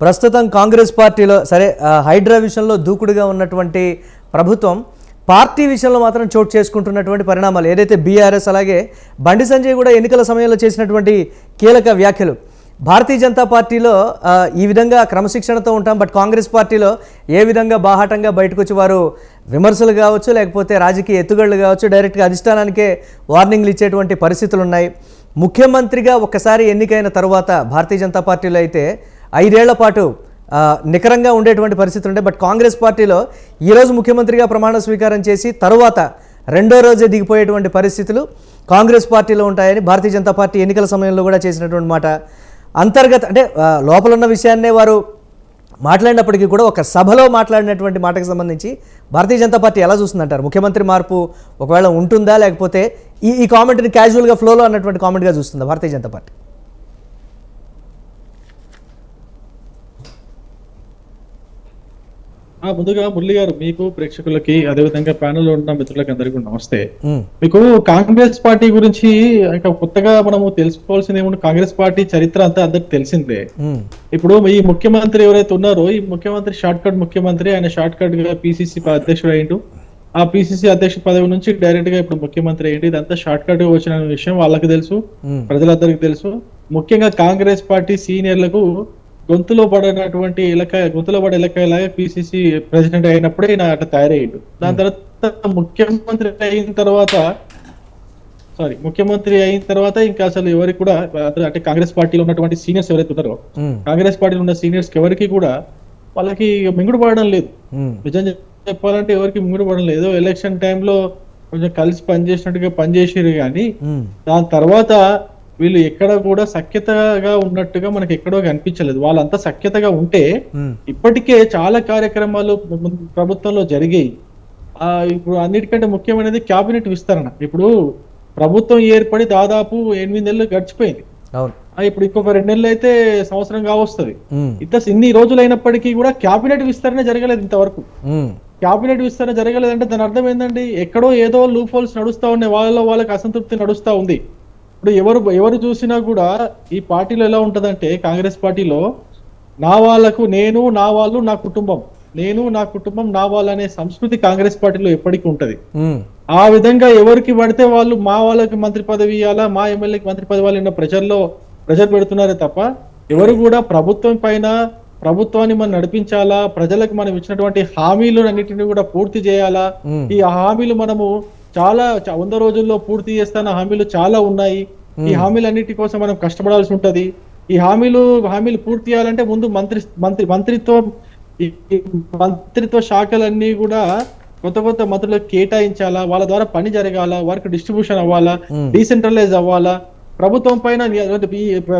ప్రస్తుతం కాంగ్రెస్ పార్టీలో సరే హైడ్రా విషయంలో దూకుడుగా ఉన్నటువంటి ప్రభుత్వం పార్టీ విషయంలో మాత్రం చోటు చేసుకుంటున్నటువంటి పరిణామాలు ఏదైతే బీఆర్ఎస్ అలాగే బండి సంజయ్ కూడా ఎన్నికల సమయంలో చేసినటువంటి కీలక వ్యాఖ్యలు. భారతీయ జనతా పార్టీలో ఈ విధంగా క్రమశిక్షణతో ఉంటాం బట్ కాంగ్రెస్ పార్టీలో ఏ విధంగా బాహాటంగా బయటకు వచ్చి వారు విమర్శలు కావచ్చు లేకపోతే రాజకీయ ఎత్తుగడలు కావచ్చు డైరెక్ట్గా అధిష్టానానికే వార్నింగ్లు ఇచ్చేటువంటి పరిస్థితులు ఉన్నాయి ముఖ్యమంత్రిగా ఒక్కసారి ఎన్నికైన తరువాత భారతీయ జనతా పార్టీలో అయితే ఐదేళ్ళ పాటు నికరంగా ఉండేటువంటి పరిస్థితులు ఉండే. బట్ కాంగ్రెస్ పార్టీలో ఈరోజు ముఖ్యమంత్రిగా ప్రమాణ స్వీకారం చేసి తరువాత రెండో రోజే దిగిపోయేటువంటి పరిస్థితులు కాంగ్రెస్ పార్టీలో ఉంటాయని భారతీయ జనతా పార్టీ ఎన్నికల సమయంలో కూడా చేసినటువంటి మాట. అంతర్గత అంటే లోపల ఉన్న విషయాన్నే వారు మాట్లాడినప్పటికీ కూడా ఒక సభలో మాట్లాడినటువంటి మాటకు సంబంధించి భారతీయ జనతా పార్టీ ఎలా చూస్తుందంటారు? ముఖ్యమంత్రి మార్పు ఒకవేళ ఉంటుందా? లేకపోతే ఈ ఈ కామెంట్ని క్యాజువల్గా ఫ్లోలో అన్నటువంటి కామెంట్గా చూస్తుందా భారతీయ జనతా పార్టీ? ముందుగా మురళి గారు మీకు ప్రేక్షకులకి అదేవిధంగా ప్యానెల్లో ఉన్న మిత్రులకి అందరికీ నమస్తే మీకు కాంగ్రెస్ పార్టీ గురించి ఇంకా కొత్తగా మనము తెలుసుకోవాల్సింది ఏముంది? కాంగ్రెస్ పార్టీ చరిత్ర అంతా అందరికి తెలిసిందే. ఇప్పుడు ఈ ముఖ్యమంత్రి ఎవరైతే ఉన్నారో ఈ ముఖ్యమంత్రి షార్ట్ కట్ ముఖ్యమంత్రి ఆయన షార్ట్ కట్గా పిసిసి అధ్యక్షుడు అయ్యిండు. ఆ పిసిసి అధ్యక్ష పదవి నుంచి డైరెక్ట్గా ఇప్పుడు ముఖ్యమంత్రి అయ్యింది ఇదంతా షార్ట్ కట్గా వచ్చిన విషయం వాళ్ళకి తెలుసు ప్రజలందరికీ తెలుసు. ముఖ్యంగా కాంగ్రెస్ పార్టీ సీనియర్లకు గొంతులో పడినటువంటి ఇలక గొంతులో పడే ఇలకలాగా పిసిసి ప్రెసిడెంట్ అయినప్పుడే ఈయన అట్లా తయారయ్యాడు. దాని తర్వాత ముఖ్యమంత్రి అయిన తర్వాత సారీ ముఖ్యమంత్రి అయిన తర్వాత ఇంకా అసలు ఎవరికి కూడా అంటే కాంగ్రెస్ పార్టీలో ఉన్నటువంటి సీనియర్స్ ఎవరైతే ఉన్నారో ఉమ్, కాంగ్రెస్ పార్టీలో ఉన్న సీనియర్స్ ఎవరికి కూడా వాళ్ళకి మింగుడు పడడం లేదు. ఉమ్, నిజం చెప్పాలంటే ఎవరికి మింగుడు పడడం లేదు. ఎలక్షన్ టైంలో కొంచెం కలిసి పనిచేసినట్టుగా పనిచేసారు కానీ దాని తర్వాత వీళ్ళు ఎక్కడ కూడా సఖ్యతగా ఉన్నట్టుగా మనకి ఎక్కడో కనిపించలేదు. వాళ్ళంతా సఖ్యతగా ఉంటే ఇప్పటికే చాలా కార్యక్రమాలు ప్రభుత్వంలో జరిగాయి. ఆ ఇప్పుడు అన్నిటికంటే ముఖ్యమైనది క్యాబినెట్ విస్తరణ. ఇప్పుడు ప్రభుత్వం ఏర్పడి దాదాపు ఎనిమిది నెలలు గడిచిపోయింది. ఇప్పుడు ఇంకొక రెండు నెలలు అయితే సంవత్సరం కావస్తుంది. ఇంత ఇన్ని రోజులు అయినప్పటికీ కూడా క్యాబినెట్ విస్తరణ జరగలేదు ఇంతవరకు. క్యాబినెట్ విస్తరణ జరగలేదంటే దాని అర్థం ఏంటండి ఎక్కడో ఏదో లూప్ హోల్స్ నడుస్తా ఉన్నాయి. వాళ్ళలో వాళ్ళకి అసంతృప్తి నడుస్తా ఉంది. ఇప్పుడు ఎవరు ఎవరు చూసినా కూడా ఈ పార్టీలో ఎలా ఉంటదంటే కాంగ్రెస్ పార్టీలో నా వాళ్ళకు నేను నా వాళ్ళు నా కుటుంబం. నేను నా కుటుంబం నా వాళ్ళు అనే సంస్కృతి కాంగ్రెస్ పార్టీలో ఎప్పటికీ ఉంటది. ఆ విధంగా ఎవరికి పడితే వాళ్ళు మా వాళ్ళకి మంత్రి పదవి ఇవ్వాలా మా ఎమ్మెల్యేకి మంత్రి పదవి ఇవ్వాలన్న ప్రజల్లో ప్రెజర్ పెడుతున్నారే తప్ప ఎవరు కూడా ప్రభుత్వం పైన ప్రభుత్వాన్ని మనం నడిపించాలా ప్రజలకు మనం ఇచ్చినటువంటి హామీలు అన్నిటిని కూడా పూర్తి చేయాలా ఈ హామీలు మనము చాలా వంద రోజుల్లో పూర్తి చేస్తాన హామీలు చాలా ఉన్నాయి. ఈ హామీలన్నిటి కోసం మనం కష్టపడాల్సి ఉంటది. ఈ హామీలు హామీలు పూర్తి చేయాలంటే ముందు మంత్రి మంత్రి మంత్రిత్వం మంత్రిత్వ శాఖలన్నీ కూడా కొత్త కొత్త మంత్రులకు కేటాయించాలా? వాళ్ళ ద్వారా పని జరగాల? వర్క్ డిస్ట్రిబ్యూషన్ అవ్వాలా? డీసెంట్రలైజ్ అవ్వాలా? ప్రభుత్వం పైన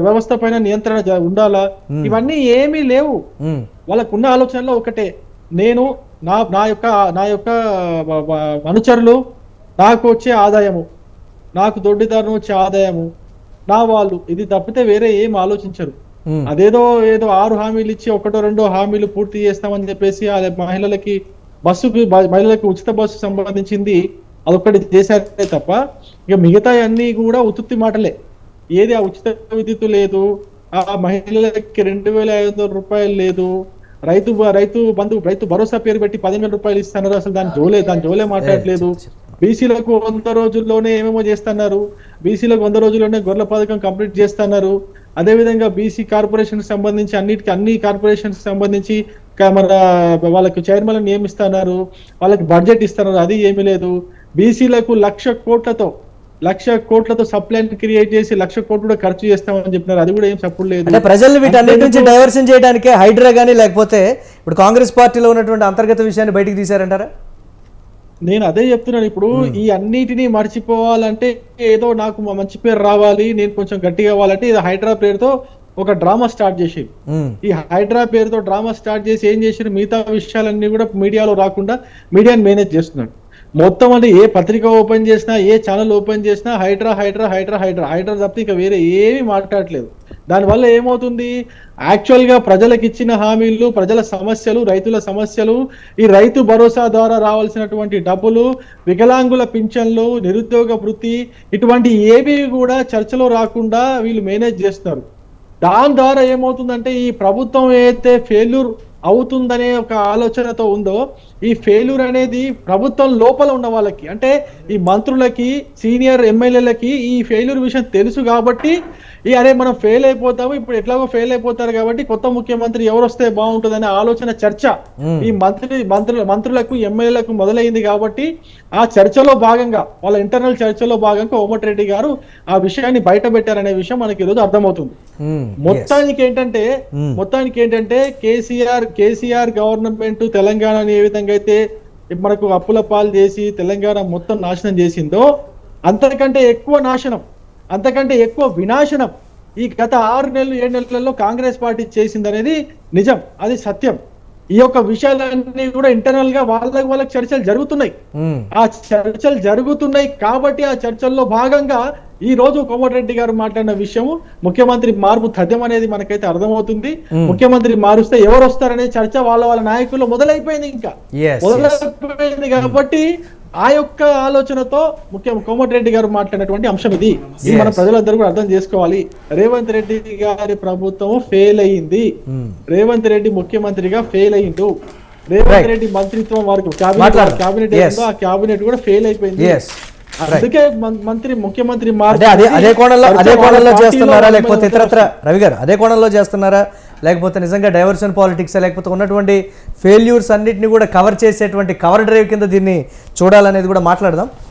వ్యవస్థ పైన నియంత్రణ ఉండాలా? ఇవన్నీ ఏమీ లేవు. ఉమ్, వాళ్ళకు ఉన్న ఆలోచనలో ఒకటే. నేను నా నా యొక్క నా యొక్క అనుచరులు నాకు వచ్చే ఆదాయము నాకు దొడ్డిదారును వచ్చే ఆదాయము నా వాళ్ళు. ఇది తప్పితే వేరే ఏం ఆలోచించరు. అదేదో ఏదో ఆరు హామీలు ఇచ్చి ఒకటో రెండో హామీలు పూర్తి చేస్తామని చెప్పేసి ఆ మహిళలకి బస్సుకి మహిళలకు ఉచిత బస్సు సంబంధించింది అదొక్కటి చేశారే తప్ప ఇక మిగతా అన్ని కూడా ఉత్తుత్తి మాటలే. ఏది ఆ ఉచిత విద్యుత్ లేదు ఆ మహిళలకి రెండు వేల ఐదు వందల రూపాయలు లేదు. రైతు రైతు బంధు రైతు భరోసా పేరు పెట్టి పదిహేను రూపాయలు ఇస్తున్నారు అసలు దాని జోలే దాని జోలే మాట్లాడలేదు బీసీలకు వంద రోజుల్లోనే ఏమేమో చేస్తున్నారు. బీసీలకు వంద రోజుల్లోనే గొర్రెల పథకం కంప్లీట్ చేస్తున్నారు. అదే విధంగా బీసీ కార్పొరేషన్ సంబంధించి అన్నిటికీ అన్ని కార్పొరేషన్స్ సంబంధించి మన వాళ్ళకి చైర్మన్ నియమిస్తున్నారు. వాళ్ళకి బడ్జెట్ ఇస్తున్నారు. అది ఏమీ లేదు. బీసీలకు లక్ష కోట్లతో లక్ష కోట్లతో సప్లైన్ క్రియేట్ చేసి లక్ష కోట్లు కూడా ఖర్చు చేస్తామని చెప్పినారు. అది కూడా ఏం సప్పుడు లేదు. అంటే ప్రజల్ని వీటన్నిటి నుంచి డైవర్షన్ చేయడానికే హైడ్రా కానీ లేకపోతే ఇప్పుడు కాంగ్రెస్ పార్టీలో ఉన్నటువంటి అంతర్గత విషయాన్ని బయటికి తీశారంటారా? నేను అదే చెప్తున్నాను. ఇప్పుడు ఈ అన్నిటినీ మర్చిపోవాలంటే ఏదో నాకు మా మంచి పేరు రావాలి నేను కొంచెం గట్టిగా అవ్వాలంటే ఇది హైడ్రా పేరుతో ఒక డ్రామా స్టార్ట్ చేసి ఈ హైడ్రా పేరుతో డ్రామా స్టార్ట్ చేసి ఏం చేసారు మిగతా విషయాలన్నీ కూడా మీడియాలో రాకుండా మీడియాని మేనేజ్ చేస్తున్నాడు మొత్తం అంటే ఏ పత్రిక ఓపెన్ చేసినా ఏ ఛానల్ ఓపెన్ చేసినా హైడ్రా హైడ్రా హైడ్రా హైడ్రా హైడ్రా తప్పితే ఇక వేరే ఏమీ మాట్లాడట్లేదు. దానివల్ల ఏమవుతుంది? యాక్చువల్గా ప్రజలకు ఇచ్చిన హామీలు ప్రజల సమస్యలు రైతుల సమస్యలు ఈ రైతు భరోసా ద్వారా రావాల్సినటువంటి డబ్బులు వికలాంగుల పింఛన్లు నిరుద్యోగ వృత్తి ఇటువంటి ఏవి కూడా చర్చలో రాకుండా వీళ్ళు మేనేజ్ చేస్తున్నారు. దాని ద్వారా ఏమవుతుందంటే ఈ ప్రభుత్వం ఏదైతే ఫెయిల్యూర్ అవుతుందనే ఒక ఆలోచనతో ఉందో ఈ ఫెయిల్యూర్ అనేది ప్రభుత్వం లోపల ఉన్న వాళ్ళకి అంటే ఈ మంత్రులకి సీనియర్ ఎమ్మెల్యేలకి ఈ ఫెయిల్యూర్ విషయం తెలుసు కాబట్టి ఈ అరే మనం ఫెయిల్ అయిపోతాము ఇప్పుడు ఎట్లాగో ఫెయిల్ అయిపోతారు కాబట్టి కొత్త ముఖ్యమంత్రి ఎవరు వస్తే బాగుంటుందనే ఆలోచన చర్చ. ఈ మంత్రి మంత్రుల మంత్రులకు ఎమ్మెల్యేలకు మొదలైంది కాబట్టి ఆ చర్చలో భాగంగా వాళ్ళ ఇంటర్నల్ చర్చలో భాగంగా కోమటిరెడ్డి గారు ఆ విషయాన్ని బయట పెట్టారనే విషయం మనకి ఈరోజు అర్థమవుతుంది. మొత్తానికి ఏంటంటే. మొత్తానికి ఏంటంటే కేసీఆర్ కేసీఆర్ గవర్నమెంట్ తెలంగాణని ఏ విధంగా అయితే మనకు అప్పుల పాలు చేసి తెలంగాణ మొత్తం నాశనం చేసిందో అంతకంటే ఎక్కువ నాశనం అంతకంటే ఎక్కువ వినాశనం ఈ గత ఆరు నెలలు ఏడు నెలలలో కాంగ్రెస్ పార్టీ చేసిందనేది నిజం అది సత్యం ఈ యొక్క విషయాలన్నీ కూడా ఇంటర్నల్గా వాళ్ళకి వాళ్ళకి చర్చలు జరుగుతున్నాయి. ఆ చర్చలు జరుగుతున్నాయి కాబట్టి ఆ చర్చల్లో భాగంగా ఈ రోజు కోమటిరెడ్డి గారు మాట్లాడిన విషయం ముఖ్యమంత్రి మార్పు తథ్యం అనేది మనకైతే అర్థమవుతుంది. ముఖ్యమంత్రి మారుస్తే ఎవరు వస్తారనే చర్చ వాళ్ళ వాళ్ళ నాయకులు మొదలైపోయింది ఇంకా. మొదలైపోయింది కాబట్టి ఆ యొక్క ఆలోచనతో ముఖ్య కోమటిరెడ్డి గారు మాట్లాడినటువంటి అంశం ఇది ఇది మన. ప్రజలందరూ కూడా అర్థం చేసుకోవాలి రేవంత్ రెడ్డి గారి ప్రభుత్వం ఫెయిల్ అయ్యింది. రేవంత్ రెడ్డి ముఖ్యమంత్రిగా ఫెయిల్ అయ్యిండు రేవంత్. రెడ్డి మంత్రిత్వం వరకు క్యాబినెట్ మాట్లాడదాం. Cabinet Yes. ఏముందో ఆ క్యాబినెట్ కూడా ఫెయిల్ అయిపోయింది. అందుకే మంత్రి ముఖ్యమంత్రి అదే అదే కోణంలో అదే కోణంలో చేస్తున్నారా? లేకపోతే ఇతరత్ర రవి గారు అదే కోణంలో చేస్తున్నారా? లేకపోతే నిజంగా డైవర్షన్ పాలిటిక్స్ లేకపోతే ఉన్నటువంటి ఫెయిల్యూర్స్ అన్నిటిని కూడా కవర్ చేసేటువంటి కవర్ డ్రైవ్ కింద దీన్ని చూడాలనేది కూడా మాట్లాడదాం.